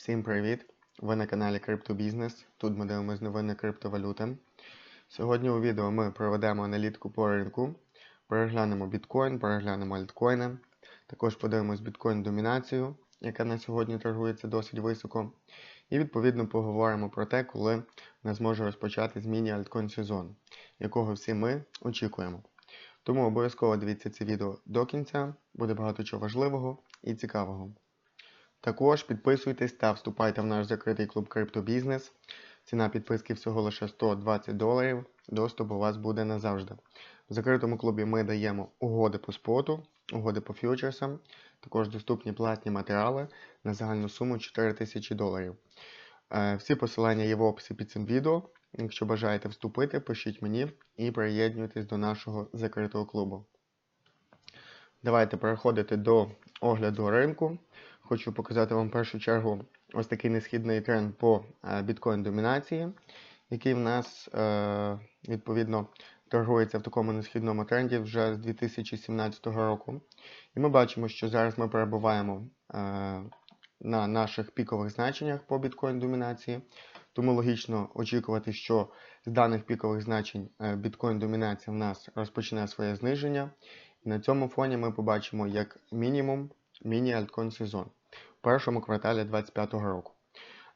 Всім привіт! Ви на каналі Криптобізнес. Тут ми дивимося новини криптовалюти. Сьогодні у відео ми проведемо аналітику по ринку, переглянемо біткоін, переглянемо альткоїни. Також подивимось біткоін домінацію, яка на сьогодні торгується досить високо. І відповідно поговоримо про те, коли в нас може розпочати зміні альткоін сезон, якого всі ми очікуємо. Тому обов'язково дивіться це відео до кінця, буде багато чого важливого і цікавого. Також підписуйтесь та вступайте в наш закритий клуб Криптобізнес. Ціна підписки всього лише 120 доларів. Доступ у вас буде назавжди. В закритому клубі ми даємо угоди по споту, угоди по фьючерсам, також доступні платні матеріали на загальну суму 4000 доларів. Е, Всі посилання є в описі під цим відео. Якщо бажаєте вступити, пишіть мені і приєднуйтесь до нашого закритого клубу. Давайте переходити до огляду ринку. Хочу показати вам в першу чергу ось такий несхідний тренд по біткоін домінації, який в нас е, відповідно торгується в такому несхідному тренді вже з 2017 року. І ми бачимо, що зараз ми перебуваємо е, на наших пікових значеннях по біткоін домінації. Тому логічно очікувати, що з даних пікових значень біткоін домінація в нас розпочне своє зниження. На цьому фоні ми побачимо як мінімум міні-альткоін сезон першому кварталі 2025 року.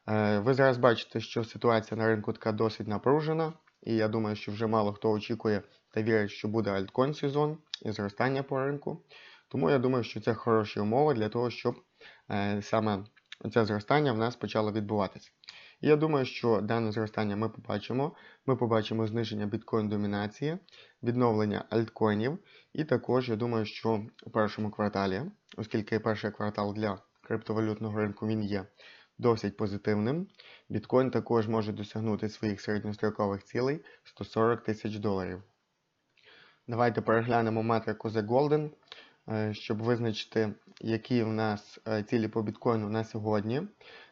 Е, Ви зараз бачите, що ситуація на ринку така досить напружена, і я думаю, що вже мало хто очікує та вірить, що буде альткоін сезон і зростання по ринку. Тому я думаю, що це хороші умови для того, щоб е, саме це зростання в нас почало відбуватися. І я думаю, що дане зростання ми побачимо. Ми побачимо зниження біткоін домінації, відновлення альткоїнів. І також я думаю, що у першому кварталі, оскільки перший квартал для криптовалютного ринку він є досить позитивним, біткоін також може досягнути своїх середньострокових цілей 140 тисяч доларів. Давайте переглянемо метрику The Golden, е, щоб визначити, які в нас е, цілі по біткоїну на сьогодні.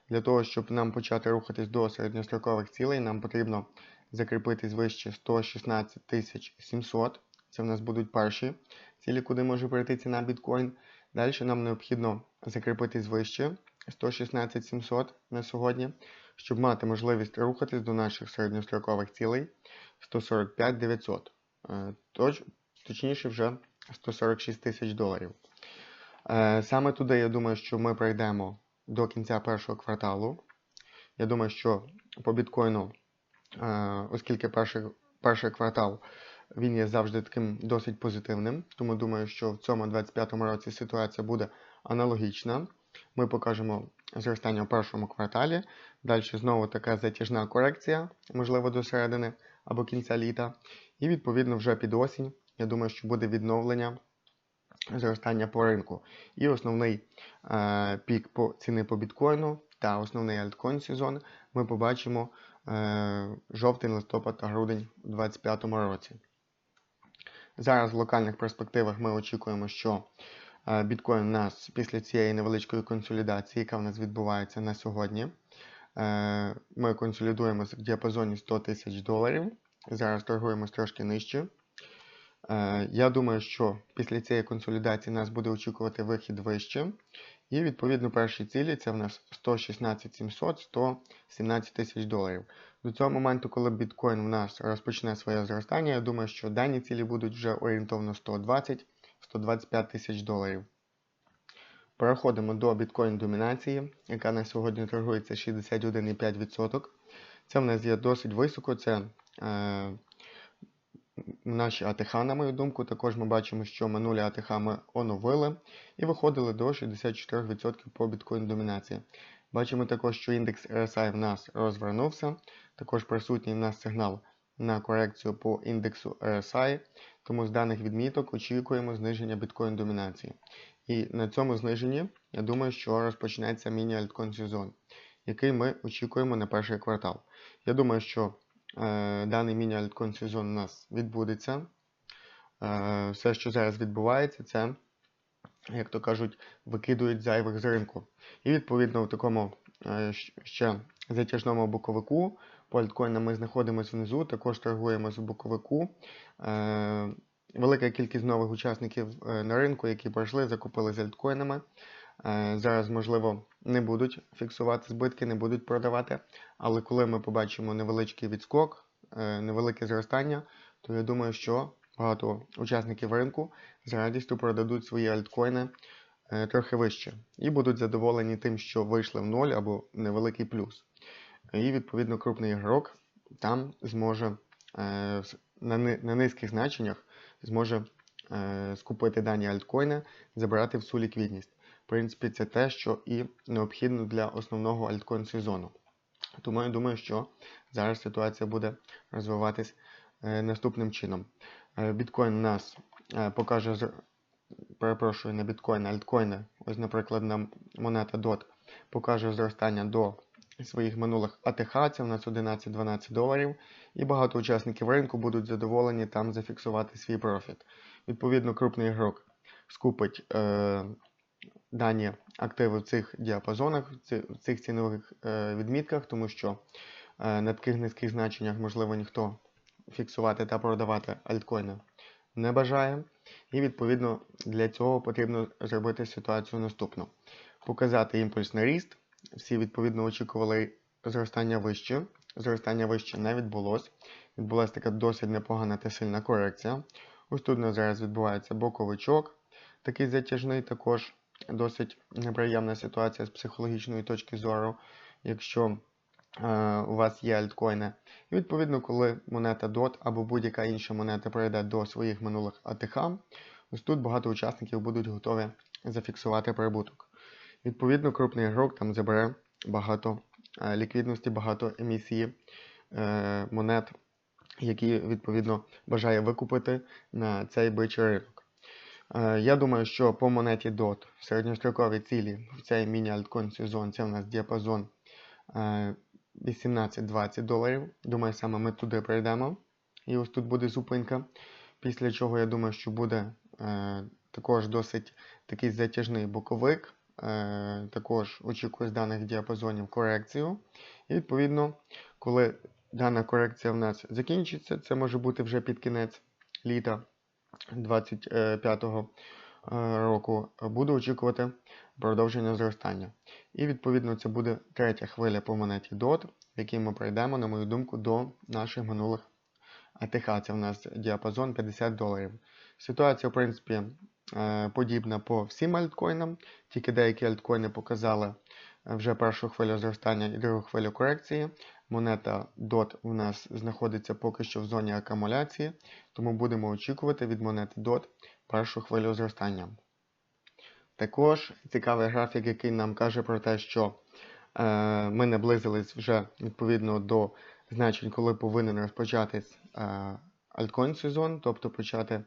Для того, щоб нам почати рухатись до середньострокових цілей, нам потрібно закріпитись вище 116 700. Це в нас будуть перші цілі, куди може прийти ціна біткоін. Далі нам необхідно закріпитись вище 116 700 на сьогодні, щоб мати можливість рухатись до наших середньострокових цілей 145 900. Е, точ, точніше, вже 146 тисяч доларів. Е, саме туди, я думаю, що ми прийдемо до кінця першого кварталу. Я думаю, що по біткоїну, е, оскільки перший, перший квартал він є завжди таким досить позитивним, тому думаю, що в цьому 25-му році ситуація буде аналогічна. Ми покажемо зростання в першому кварталі. Далі знову така затяжна корекція, можливо, до середини або кінця літа. І відповідно вже під осінь, я думаю, що буде відновлення зростання по ринку. І основний е, пік по ціни по біткоїну та основний альткоін сезон ми побачимо е, жовтень, листопад та грудень у 2025 році. Зараз в локальних перспективах ми очікуємо, що е, біткоін у нас після цієї невеличкої консолідації, яка в нас відбувається на сьогодні, е, ми консолідуємося в діапазоні 100 тисяч доларів. Зараз торгуємося трошки нижче. Е, я думаю, що після цієї консолідації нас буде очікувати вихід вище. І, відповідно, перші цілі це в нас 116 700, 117 тисяч доларів. До цього моменту, коли біткоін у нас розпочне своє зростання, я думаю, що дані цілі будуть вже орієнтовно 120-125 тисяч доларів. Переходимо до біткоін домінації, яка на сьогодні торгується 61,5%. Це в нас є досить високо. Це е, наші АТХ, на мою думку, також ми бачимо, що минулі АТХ ми оновили і виходили до 64% по біткоін домінації. Бачимо також, що індекс RSI в нас розвернувся. Також присутній в нас сигнал на корекцію по індексу RSI, тому з даних відміток очікуємо зниження біткоін домінації. І на цьому зниженні, я думаю, що розпочнеться міні-альткоін сезон, який ми очікуємо на перший квартал. Я думаю, що даний міні-альткоін сезон у нас відбудеться. Е, все, що зараз відбувається, це, як то кажуть, викидують зайвих з ринку. І відповідно в такому е, ще затяжному боковику по альткоїнам ми знаходимося внизу, також торгуємо з боковику. Е, велика кількість нових учасників е, на ринку, які пройшли, закупили з альткоїнами. Е, зараз, можливо, не будуть фіксувати збитки, не будуть продавати. Але коли ми побачимо невеличкий відскок, е, невелике зростання, то я думаю, що багато учасників ринку з радістю продадуть свої альткоїни е, трохи вище і будуть задоволені тим, що вийшли в ноль або невеликий плюс. І відповідно крупний ігрок там зможе на, низьких значеннях зможе скупити дані альткоїни, забирати всю ліквідність. Принципі, це те, що і необхідно для основного альткоін сезону. Тому я думаю, що зараз ситуація буде розвиватись е, наступним чином. Е, Біткоін у нас е, покаже, перепрошую, не біткоін, альткоїни. Ось, наприклад, нам монета DOT покаже зростання до своїх минулих АТХ, це у нас 11-12 доларів, і багато учасників ринку будуть задоволені там зафіксувати свій профіт. Відповідно, крупний ігрок скупить е, дані активи в цих діапазонах, в цих цінових е, відмітках, тому що е, на таких низьких значеннях, можливо, ніхто фіксувати та продавати альткоїни не бажає. І відповідно для цього потрібно зробити ситуацію наступну: показати імпульсний ріст. Всі відповідно очікували зростання вище. Зростання вище не відбулось. Відбулася така досить непогана та сильна корекція. Ось тут у зараз відбувається боковичок, такий затяжний, також досить неприємна ситуація з психологічної точки зору, якщо е, у вас є альткоїни. І відповідно, коли монета DOT або будь-яка інша монета прийде до своїх минулих АТХ, ось тут багато учасників будуть готові зафіксувати прибуток. Відповідно, крупний ігрок там забере багато е, ліквідності, багато емісії е, монет, які відповідно бажає викупити на цей бичий ринок. Е, Я думаю, що по монеті DOT в середньостроковій цілі в цей міні-альткоін сезон це у нас діапазон е, 18-20 доларів. Думаю, саме ми туди прийдемо. І ось тут буде зупинка. Після чого я думаю, що буде е, також досить такий затяжний боковик. Е, також очікую з даних діапазонів корекцію. І відповідно, коли дана корекція в нас закінчиться, це може бути вже під кінець літа 25-го е, року, буду очікувати продовження зростання. І відповідно це буде третя хвиля по монеті DOT, в якій ми пройдемо, на мою думку, до наших минулих АТХ. Це в нас діапазон 50 доларів. Ситуація, в принципі, е, подібна по всім альткоїнам, тільки деякі альткоїни показали вже першу хвилю зростання і другу хвилю корекції. Монета DOT у нас знаходиться поки що в зоні акумуляції, тому будемо очікувати від монети DOT першу хвилю зростання. Також цікавий графік, який нам каже про те, що е, ми наблизились вже відповідно до значень, коли повинен розпочатись е, альткоін сезон, тобто почати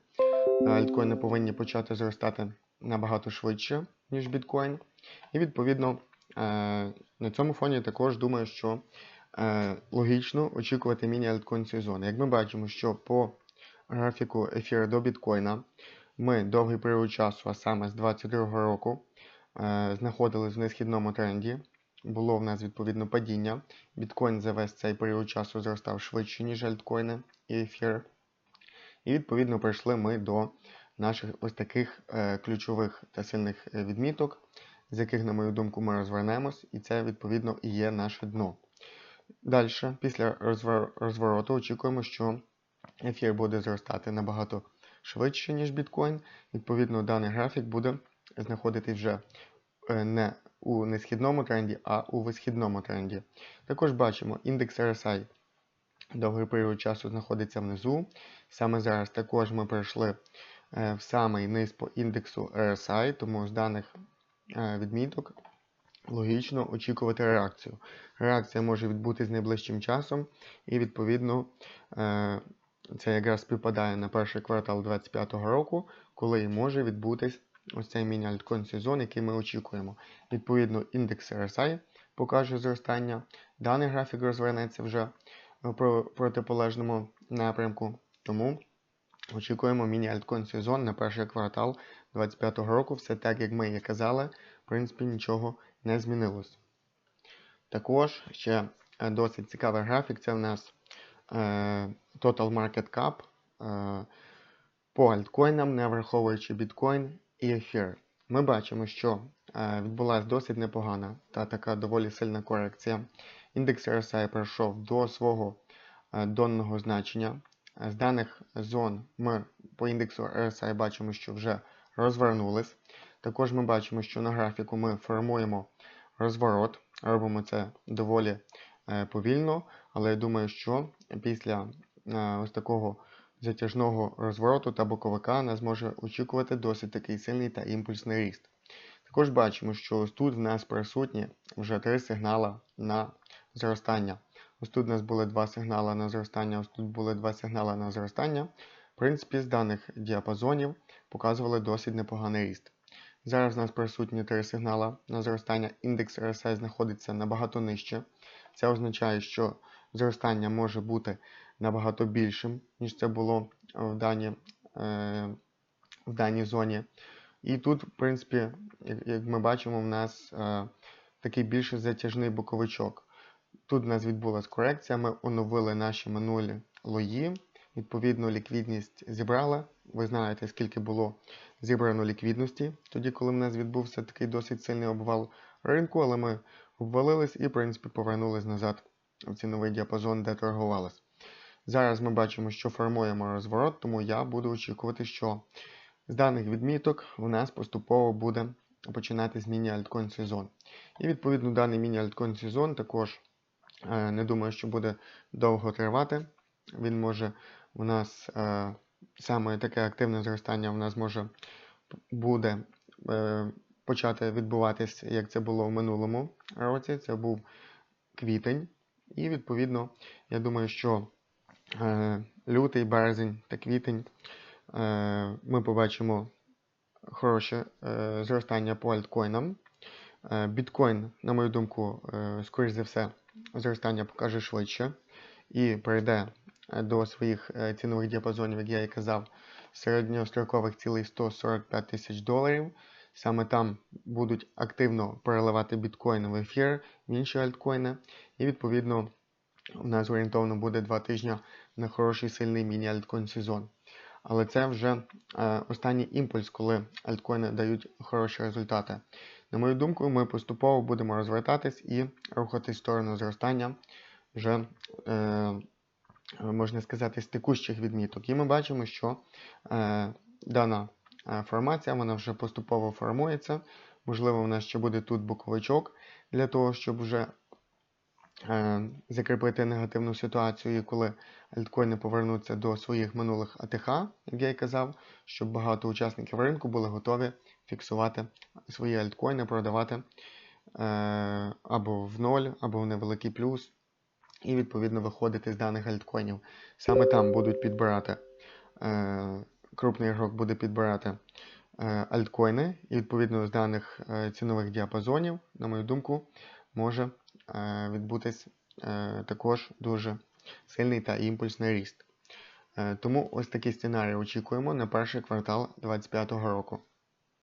е, альткоїни повинні почати зростати набагато швидше, ніж біткоін. І відповідно е, на цьому фоні також думаю, що логічно очікувати міні-альткоін сезон. Як ми бачимо, що по графіку ефіру до біткоїна ми довгий період часу, а саме з 2022 року, е, знаходились в несхідному тренді. Було в нас відповідно падіння. Біткоін за весь цей період часу зростав швидше, ніж альткоїни і ефір. І відповідно прийшли ми до наших ось таких е, ключових та сильних е, відміток, з яких, на мою думку, ми розвернемось, і це відповідно і є наше дно. Далі, після розвороту, очікуємо, що ефір буде зростати набагато швидше, ніж біткоін. Відповідно, даний графік буде знаходитись вже е, не у несхідному тренді, а у висхідному тренді. Також бачимо, індекс RSI довгий період часу знаходиться внизу. Саме зараз також ми прийшли е, в самий низ по індексу RSI, тому з даних е, відміток логічно очікувати реакцію. Реакція може відбутись найближчим часом, і відповідно е, це якраз співпадає на перший квартал 2025 року, коли і може відбутись ось цей міні-альткоін сезон, який ми очікуємо. Відповідно, індекс RSI покаже зростання. Даний графік розвернеться вже в протиполежному напрямку. Тому очікуємо міні-альткоін сезон на перший квартал 2025 року. Все так, як ми і казали, в принципі, нічого не змінилось. Також ще е, досить цікавий графік. Це в нас е, Total Market Cap е, по альткоїнам, не враховуючи біткоін і ефір. Ми бачимо, що відбулася досить непогана та така доволі сильна корекція. Індекс RSI пройшов до свого донного значення. З даних зон ми по індексу RSI бачимо, що вже розвернулись. Також ми бачимо, що на графіку ми формуємо розворот. Робимо це доволі е, повільно, але я думаю, що після е, ось такого затяжного розвороту та боковика нас може очікувати досить такий сильний та імпульсний ріст. Також бачимо, що ось тут в нас присутні вже три сигнали на зростання. Ось тут у нас були два сигнали на зростання, ось тут були два сигнали на зростання. В принципі, з даних діапазонів показували досить непоганий ріст. Зараз у нас присутні три сигнали на зростання. Індекс RSI знаходиться набагато нижче. Це означає, що зростання може бути набагато більшим, ніж це було в даній, е, в даній зоні. І тут, в принципі, як, ми бачимо, в нас е, такий більш затяжний боковичок. Тут у нас відбулася корекція, ми оновили наші минулі лої. Відповідно, ліквідність зібрала. Ви знаєте, скільки було зібрано ліквідності, тоді, коли в нас відбувся такий досить сильний обвал ринку, але ми обвалились і, в принципі, повернулись назад в ціновий діапазон, де торгувалось. Зараз ми бачимо, що формуємо розворот, тому я буду очікувати, що з даних відміток у нас поступово буде починатись міні-альткоін сезон. І відповідно даний міні-альткоін сезон також е, не думаю, що буде довго тривати. Він може у нас е, саме таке активне зростання у нас може буде е, почати відбуватись, як це було в минулому році. Це був квітень. І відповідно, я думаю, що е, лютий, березень та квітень е, ми побачимо хороше зростання по альткоїнам. Біткоін, на мою думку, скоріш за все, зростання покаже швидше і прийде е, до своїх е, цінових діапазонів, як я і казав, середньострокових цілей 145 тисяч доларів. Саме там будуть активно переливати біткоїни в ефір, в інші альткоїни. І відповідно у нас орієнтовно буде 2 тижні на хороший сильний міні-альткоін сезон. Але це вже е, останній імпульс, коли альткоїни дають хороші результати. На мою думку, ми поступово будемо розвертатись і рухатись в сторону зростання вже, е, можна сказати, з текущих відміток. І ми бачимо, що е, дана е, формація вона вже поступово формується. Можливо, у нас ще буде тут боковичок для того, щоб вже е, закріпити негативну ситуацію, і коли альткоїни повернуться до своїх минулих АТХ, як я і казав, щоб багато учасників ринку були готові фіксувати свої альткоїни, продавати е, або в ноль, або в невеликий плюс, і відповідно виходити з даних альткоїнів. Саме там будуть підбирати, е, крупний ігрок буде підбирати е, альткоїни, і відповідно з даних е, цінових діапазонів, на мою думку, може відбутись також дуже сильний та імпульсний ріст. Тому ось такий сценарій очікуємо на перший квартал 2025 року.